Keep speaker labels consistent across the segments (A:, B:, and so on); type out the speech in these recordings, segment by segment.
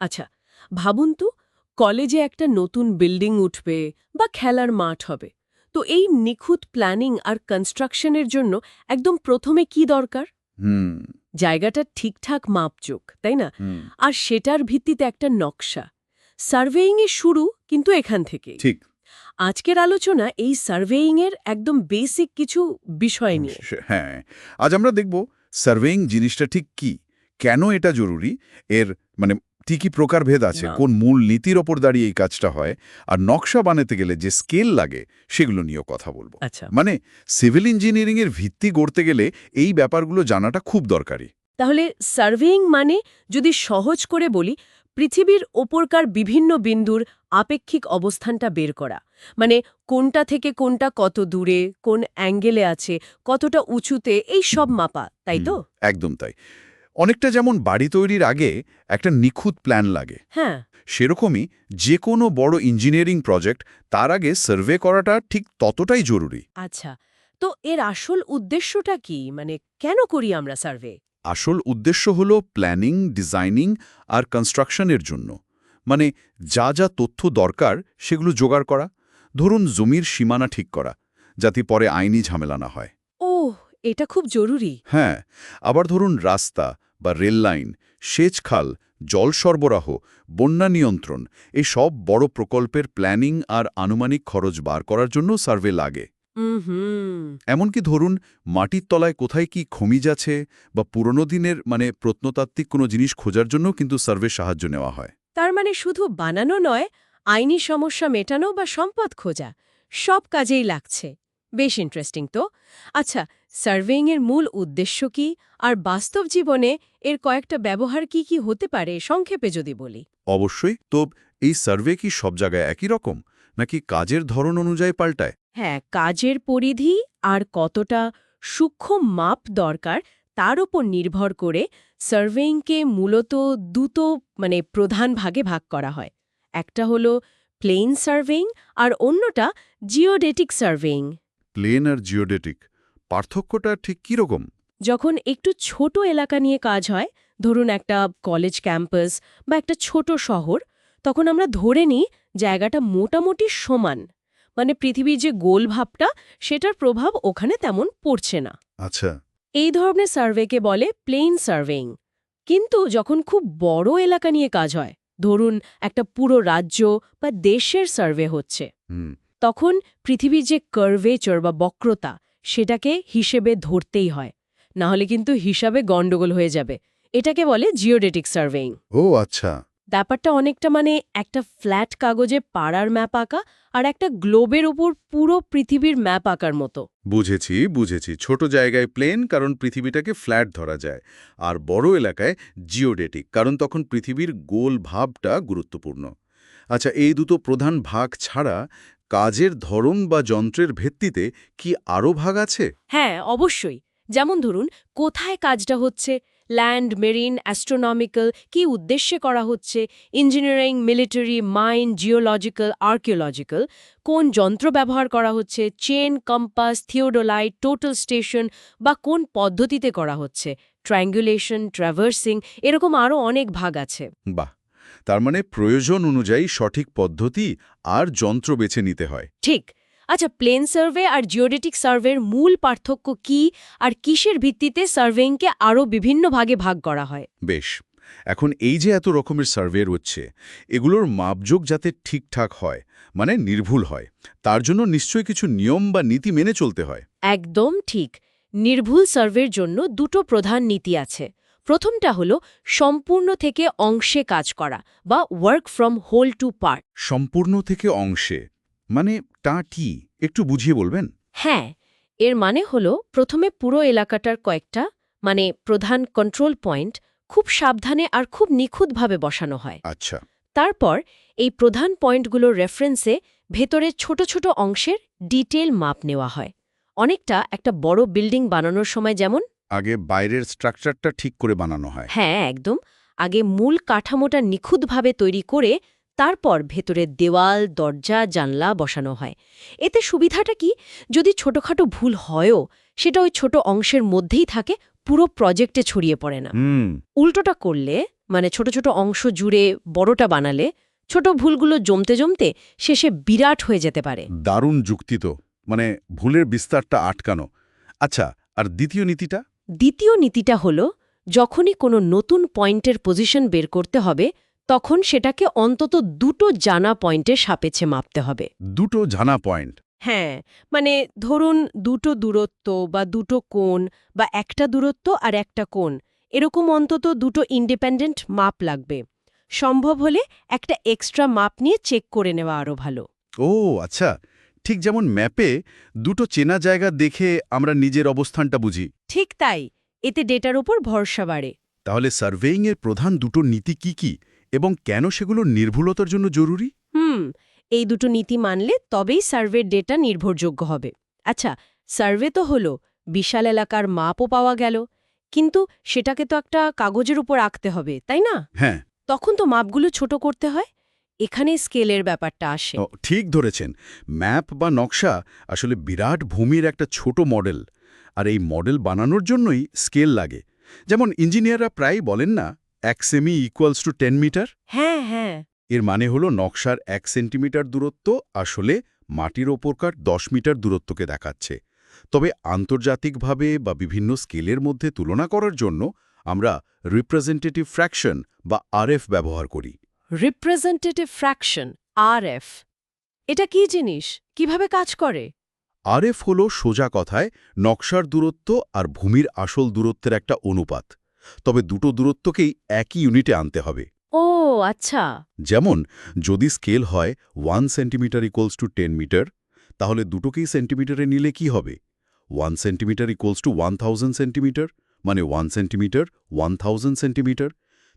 A: আচ্ছা ভাবুন তো কলেজে একটা নতুন বিল্ডিং উঠবে বা খেলার মাঠ হবে। তো এই নিখুঁত প্ল্যানিং আর কনস্ট্রাকশনের জন্য একদম প্রথমে কি দরকার?
B: হুম।
A: জায়গাটা ঠিকঠাক মাপচোক তাই না? আর সেটার ভিত্তিতে একটা নকশা। সার্ভেইংয়ের শুরু কিন্তু এখান থেকে।
B: ঠিক।
A: আজকের আলোচনা এই সার্ভেইংয়ের একদম বেসিক কিছু বিষয় নিয়ে।
B: হ্যাঁ। আজ আমরা দেখব সার্ভেইং জিনিসটা ঠিক কি? কেন এটা জরুরি? এর মানে কি কি প্রকারভেদ আছে? কোন মূল নীতির ওপর দাঁড়িয়ে এই কাজটা হয়? আর নকশা বানাতে গেলে যে স্কেল লাগে সেগুলো নিয়েও কথা বলব।
A: আচ্ছা।
B: মানে সিভিল ইঞ্জিনিয়ারিং এর ভিত্তি গড়তে গেলে এই ব্যাপারগুলো জানাটা খুব দরকারি।
A: তাহলে সার্ভেইং মানে যদি সহজ করে বলি পৃথিবীর ওপরকার বিভিন্ন বিন্দুর আপেক্ষিক অবস্থানটা বের করা। মানে কোনটা থেকে কোনটা কত দূরে কোন অ্যাঙ্গেলে আছে কতটা উঁচুতে এই সব মাপা তাই তো?
B: একদম তাই। অনেকটা যেমন বাড়ি তৈরির আগে একটা নিখুঁত প্ল্যান লাগে।
A: হ্যাঁ।
B: সেরকমই যে কোনো বড় ইঞ্জিনিয়ারিং প্রজেক্ট তার আগে সার্ভে করাটা ঠিক ততটাই জরুরি।
A: আচ্ছা তো এর আসল উদ্দেশ্যটা কি? মানে কেন করি আমরা সার্ভে?
B: আসল উদ্দেশ্য হল প্ল্যানিং ডিজাইনিং আর কনস্ট্রাকশনের জন্য। মানে যা যা তথ্য দরকার সেগুলো জোগাড় করা। ধরুন জমির সীমানা ঠিক করা যাতে পরে আইনি ঝামেলা না হয়।
A: ও এটা খুব জরুরি।
B: হ্যাঁ আবার ধরুন রাস্তা বা রেল লাইন সেচ খাল জল সরবরাহ বন্যা নিয়ন্ত্রণ এই সব বড় প্রকল্পের প্ল্যানিং আর আনুমানিক খরচ বার করার জন্য সার্ভে লাগে। এমনকি ধরুন মাটির তলায় কোথায় কি খমিজ আছে বা পুরনো দিনের মানে প্রত্নতাত্ত্বিক কোনো জিনিস খোঁজার জন্য কিন্তু সার্ভে সাহায্য নেওয়া হয়।
A: তার মানে শুধু বানানো নয় আইনি সমস্যা মেটানো বা সম্পদ খোঁজা সব কাজেই লাগছে। বেশ ইন্টারেস্টিং তো। আচ্ছা সার্ভেইংয়ের মূল উদ্দেশ্য কি? আর বাস্তব জীবনে এর কয়েকটা ব্যবহার কি কি হতে পারে সংক্ষেপে যদি বলি।
B: অবশ্যই তো এই সার্ভে কি সব জায়গায় একই রকম? নাকি কাজের ধরন অনুযায়ী পাল্টায়?
A: হ্যাঁ কাজের পরিধি আর কতটা সূক্ষ্ম মাপ দরকার তার উপর নির্ভর করে সার্ভেইংকে মূলত দুটো মানে প্রধান ভাগে ভাগ করা হয়। একটা হলো প্লেন সার্ভেইং আর অন্যটা জিওডেটিক সার্ভেইং
B: প্লেন আর জিওডেটিক পার্থক্যটা ঠিক কীরকম?
A: যখন একটু ছোট এলাকা নিয়ে কাজ হয় ধরুন একটা কলেজ ক্যাম্পাস বা একটা ছোট শহর তখন আমরা ধরে নিই জায়গাটা মোটামুটি সমান। মানে পৃথিবীর যে গোল ভাবটা সেটার প্রভাব ওখানে তেমন পড়ছে না।
B: আচ্ছা।
A: এই ধরনের সার্ভেকে বলে প্লেন সার্ভেইং। কিন্তু যখন খুব বড় এলাকা নিয়ে কাজ হয় ধরুন একটা পুরো রাজ্য বা দেশের সার্ভে হচ্ছে।
B: হুম।
A: তখন পৃথিবীর যে কার্ভেচর বা বক্রতা সেটাকে হিসেবে ধরতেই হয়। না হলে কিন্তু হিসাবে গণ্ডগোল হয়ে যাবে। এটাকে বলে জিওডেটিক সার্ভেইং
B: ও আচ্ছা।
A: ব্যাপারটা অনেকটা মানে একটা ফ্ল্যাট কাগজে পাড়ার ম্যাপ আঁকা আর একটা গ্লোবের ওপর পুরো পৃথিবীর ম্যাপ আঁকার মতো।
B: বুঝেছি বুঝেছি। ছোট জায়গায় প্লেন কারণ পৃথিবীটাকে ফ্ল্যাট ধরা যায়। আর বড় এলাকায় জিওডেটিক কারণ তখন পৃথিবীর গোল ভাবটা গুরুত্বপূর্ণ। আচ্ছা এই দুটো প্রধান ভাগ ছাড়া কাজের ধরন বা যন্ত্রের ভিত্তিতে কি আরও ভাগ আছে?
A: হ্যাঁ অবশ্যই। যেমন ধরুন কোথায় কাজটা হচ্ছে? ল্যান্ড মেরিন অ্যাস্ট্রোনমিক্যাল কি উদ্দেশ্যে করা হচ্ছে? Engineering military mine geological archaeological কোন যন্ত্র ব্যবহার করা হচ্ছে? Chain compass theodolite total station বা কোন পদ্ধতিতে করা হচ্ছে? ট্রায়াঙ্গুলেশন ট্র্যাভার্সিং এরকম আরও অনেক ভাগ আছে।
B: বাহ! তার মানে প্রয়োজন অনুযায়ী সঠিক পদ্ধতি আর যন্ত্র বেছে নিতে হয়।
A: ঠিক। আচ্ছা প্লেন সার্ভে আর জিওডেটিক সার্ভের মূল পার্থক্য কি আর কিসের ভিত্তিতে সার্ভেইংকে আরও বিভিন্ন ভাগে ভাগ করা হয়?
B: বেশ। এখন এই যে এত রকমের সার্ভে হচ্ছে এগুলোর মাপযোগ যাতে ঠিকঠাক হয় মানে নির্ভুল হয় তার জন্য নিশ্চয়ই কিছু নিয়ম বা নীতি মেনে চলতে হয়।
A: একদম ঠিক। নির্ভুল সার্ভের জন্য দুটো প্রধান নীতি আছে। প্রথমটা হল সম্পূর্ণ থেকে অংশে কাজ করা বা work from whole to part
B: সম্পূর্ণ থেকে অংশে মানে টা কি একটু বুঝিয়ে বলবেন?
A: হ্যাঁ এর মানে হল প্রথমে পুরো এলাকাটার কয়েকটা মানে প্রধান কন্ট্রোল পয়েন্ট খুব সাবধানে আর খুব নিখুঁতভাবে বসানো হয়।
B: আচ্ছা।
A: তারপর এই প্রধান পয়েন্টগুলোর রেফারেন্সে ভেতরে ছোট ছোট অংশের ডিটেল মাপ নেওয়া হয়। অনেকটা একটা বড় বিল্ডিং বানানোর সময় যেমন
B: আগে বাইরের স্ট্রাকচারটা ঠিক করে বানানো হয়।
A: হ্যাঁ একদম। আগে মূল কাঠামোটা নিখুঁতভাবে তৈরি করে তারপর ভেতরে দেওয়াল দরজা জানলা বসানো হয়। এতে সুবিধাটা কি? যদি ছোটখাটো ভুল হয়ও সেটা ওই ছোট অংশের মধ্যেই থাকে পুরো প্রজেক্টে ছড়িয়ে পড়ে না। উল্টোটা করলে মানে ছোট ছোট অংশ জুড়ে বড়টা বানালে ছোট ভুলগুলো জমতে জমতে শেষে বিরাট হয়ে যেতে পারে।
B: দারুণ যুক্তি তো। মানে ভুলের বিস্তারটা আটকানো। আচ্ছা আর দ্বিতীয় নীতিটা?
A: দ্বিতীয় নীতিটা হল যখনই কোনো নতুন পয়েন্টের পজিশন বের করতে হবে তখন সেটাকে অন্তত দুটো জানা পয়েন্টের সাপেছে মাপতে হবে।
B: দুটো জানা পয়েন্ট?
A: হ্যাঁ মানে ধরুন দুটো দূরত্ব বা দুটো কোণ বা একটা দূরত্ব আর একটা কোণ এরকম অন্তত দুটো ইন্ডিপেন্ডেন্ট মাপ লাগবে। সম্ভব হলে একটা এক্সট্রা মাপ নিয়ে চেক করে নেওয়া আরও ভালো।
B: ও আচ্ছা। ঠিক যেমন ম্যাপে দুটো চেনা জায়গা দেখে আমরা নিজের অবস্থানটা বুঝি।
A: ঠিক তাই এতে ডেটার ওপর ভরসা বাড়ে।
B: তাহলে সার্ভেইংয়ের প্রধান দুটো নীতি কি কি এবং কেন সেগুলো নির্ভুলতার জন্য জরুরি?
A: হুম এই দুটো নীতি মানলে তবেই সার্ভের ডেটা নির্ভরযোগ্য হবে। আচ্ছা সার্ভে তো হলো বিশাল এলাকার মাপও পাওয়া গেল কিন্তু সেটাকে তো একটা কাগজের উপর আঁকতে হবে তাই না?
B: হ্যাঁ।
A: তখন তো মাপগুলো ছোট করতে হয়। এখানে স্কেলের ব্যাপারটা আসে।
B: ঠিক ধরেছেন। ম্যাপ বা নকশা আসলে বিরাট ভূমির একটা ছোট মডেল। আর এই মডেল বানানোর জন্যই স্কেল লাগে। যেমন ইঞ্জিনিয়াররা প্রায়ই বলেন না এক semi equals to ten metre
A: হ্যাঁ হ্যাঁ।
B: এর মানে হলো নকশার এক সেন্টিমিটার দূরত্ব আসলে মাটির ওপরকার দশ মিটার দূরত্বকে দেখাচ্ছে। তবে আন্তর্জাতিকভাবে বা বিভিন্ন স্কেলের মধ্যে তুলনা করার জন্য আমরা রিপ্রেজেন্টেটিভ ফ্র্যাকশন বা আরএফ ব্যবহার করি।
A: রিপ্রেজেন্টেটিভ ফ্র্যাকশন আরএফ এটা কি জিনিস? কীভাবে কাজ করে?
B: আরএফ হল সোজা কথায় নকশার দূরত্ব আর ভূমির আসল দূরত্বের একটা অনুপাত। তবে দুটো দূরত্বকেই একই ইউনিটে আনতে হবে।
A: ও আচ্ছা।
B: যেমন যদি স্কেল হয় one centimetre equals to ten metre তাহলে দুটোকেই সেন্টিমিটারে নিলে কি হবে? One centimetre equals to one thousand centimetre মানে one centimetre one thousand centimetre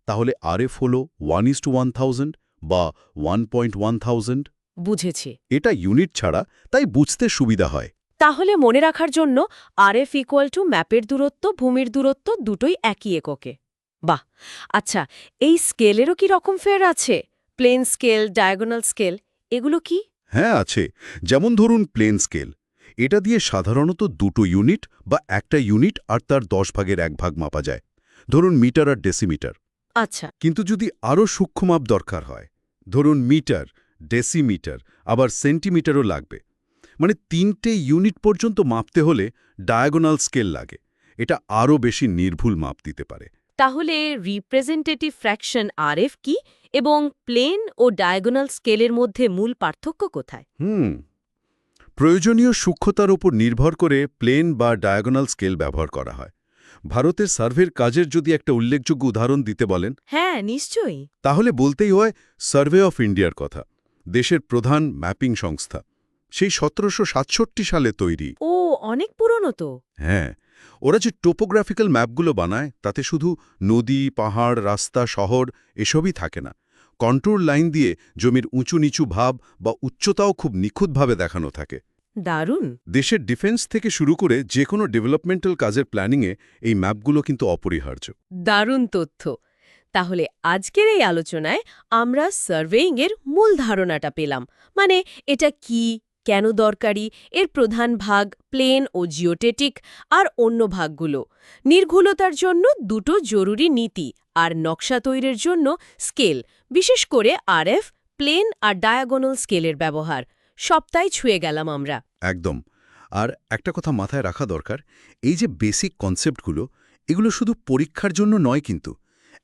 B: তাহলে আরএফ হল one is to one thousand বা ওয়ান পয়েন্ট ওয়ান থাউজেন্ড
A: বুঝেছি।
B: এটা ইউনিট ছাড়া তাই বুঝতে সুবিধা হয়।
A: তাহলে মনে রাখার জন্য আরএফ ইকুয়াল টু ম্যাপের দূরত্ব ভূমির দূরত্ব দুটোই একই এককে। বাহ! আচ্ছা এই স্কেলেরও কি রকম ফের আছে? প্লেন স্কেল ডায়াগোনাল স্কেল এগুলো কি?
B: হ্যাঁ আছে। যেমন ধরুন প্লেন স্কেল এটা দিয়ে সাধারণত দুটো ইউনিট বা একটা ইউনিট আর তার দশ ভাগের এক ভাগ মাপা যায়। ধরুন মিটার আর ডেসিমিটার
A: আচ্ছা।
B: কিন্তু যদি আরও সূক্ষ্ম মাপ দরকার হয় ধরুন মিটার ডেসিমিটার আবার সেন্টিমিটারও লাগবে। মানে তিনটে ইউনিট পর্যন্ত মাপতে হলে ডায়াগোনাল স্কেল লাগে। এটা আরও বেশি নির্ভুল মাপ দিতে পারে।
A: তাহলে রিপ্রেজেন্টেটিভ ফ্র্যাকশন আরএফ কি এবং প্লেন ও ডায়াগোনাল স্কেলের মধ্যে মূল পার্থক্য কোথায়?
B: হুম। প্রয়োজনীয় সূক্ষ্মতার উপর নির্ভর করে প্লেন বা ডায়াগোনাল স্কেল ব্যবহার করা হয়। ভারতের সার্ভের কাজের যদি একটা উল্লেখযোগ্য উদাহরণ দিতে বলেন।
A: হ্যাঁ নিশ্চয়ই।
B: তাহলে বলতেই হয় সার্ভে অফ ইন্ডিয়ার কথা দেশের প্রধান ম্যাপিং সংস্থা। সেই সতেরোশো সাতষট্টি সালে তৈরি।
A: ও অনেক পুরনো তো।
B: হ্যাঁ ওরা যে টোপোগ্রাফিক্যাল ম্যাপগুলো বানায় তাতে শুধু নদী পাহাড় রাস্তা শহর এসবই থাকে না। কন্ট্রোল লাইন দিয়ে জমির উঁচু নিচু ভাব বা উচ্চতাও খুব নিখুঁতভাবে দেখানো থাকে।
A: দারুণ।
B: দেশের ডিফেন্স থেকে শুরু করে যে কোনো ডেভেলপমেন্টাল কাজের প্ল্যানিংয়ে এই ম্যাপগুলো কিন্তু অপরিহার্য।
A: দারুণ তথ্য। তাহলে আজকের এই আলোচনায় আমরা সার্ভেইংয়ের মূল ধারণাটা পেলাম। মানে এটা কি কেন দরকারি এর প্রধান ভাগ প্লেন ও জিওটেটিক আর অন্য ভাগগুলো। নির্ভুলতার জন্য দুটো জরুরি নীতি আর নকশা তৈরির জন্য স্কেল বিশেষ করে আরএফ প্লেন আর ডায়াগোনাল স্কেলের ব্যবহার। সপ্তাহে ছুঁয়ে গেলাম আমরা।
B: একদম। আর একটা কথা মাথায় রাখা দরকার, এই যে বেসিক কনসেপ্টগুলো এগুলো শুধু পরীক্ষার জন্য নয় কিন্তু,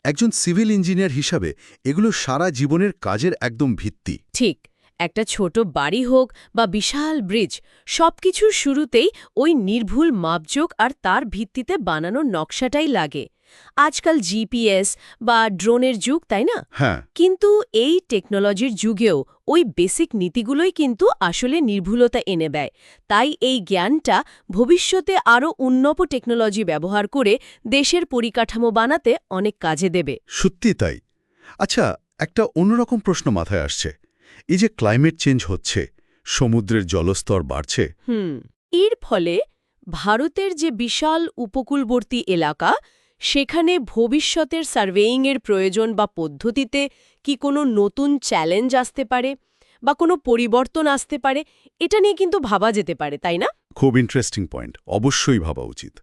B: একজন সিভিল ইঞ্জিনিয়ার হিসাবে এগুলো সারা জীবনের কাজের একদম ভিত্তি।
A: ঠিক, একটা ছোট বাড়ি হোক বা বিশাল ব্রিজ সবকিছুর শুরুতেই ওই নির্ভুল মাপযোগ আর তার ভিত্তিতে বানানো নকশাটাই লাগে। আজকাল জিপিএস বা ড্রোনের যুগ তাই না?
B: হ্যাঁ।
A: কিন্তু এই টেকনোলজির যুগেও ওই বেসিক নীতিগুলোই কিন্তু আসলে নির্ভুলতা এনে দেয়। তাই এই জ্ঞানটা ভবিষ্যতে আরও উন্নত টেকনোলজি ব্যবহার করে দেশের পরিকাঠামো বানাতে অনেক কাজে দেবে।
B: সত্যি তাই? আচ্ছা একটা অন্যরকম প্রশ্ন মাথায় আসছে। এই যে ক্লাইমেট চেঞ্জ হচ্ছে সমুদ্রের জলস্তর বাড়ছে।
A: হুম এর ফলে ভারতের যে বিশাল উপকূলবর্তী এলাকা সেখানে ভবিষ্যতের সার্ভেইংয়ের প্রয়োজন বা পদ্ধতিতে কি কোনো নতুন চ্যালেঞ্জ আসতে পারে বা কোনো পরিবর্তন আসতে পারে, এটা নিয়ে কিন্তু ভাবা যেতে পারে, তাই না?
B: খুব ইন্টারেস্টিং পয়েন্ট অবশ্যই ভাবা উচিত।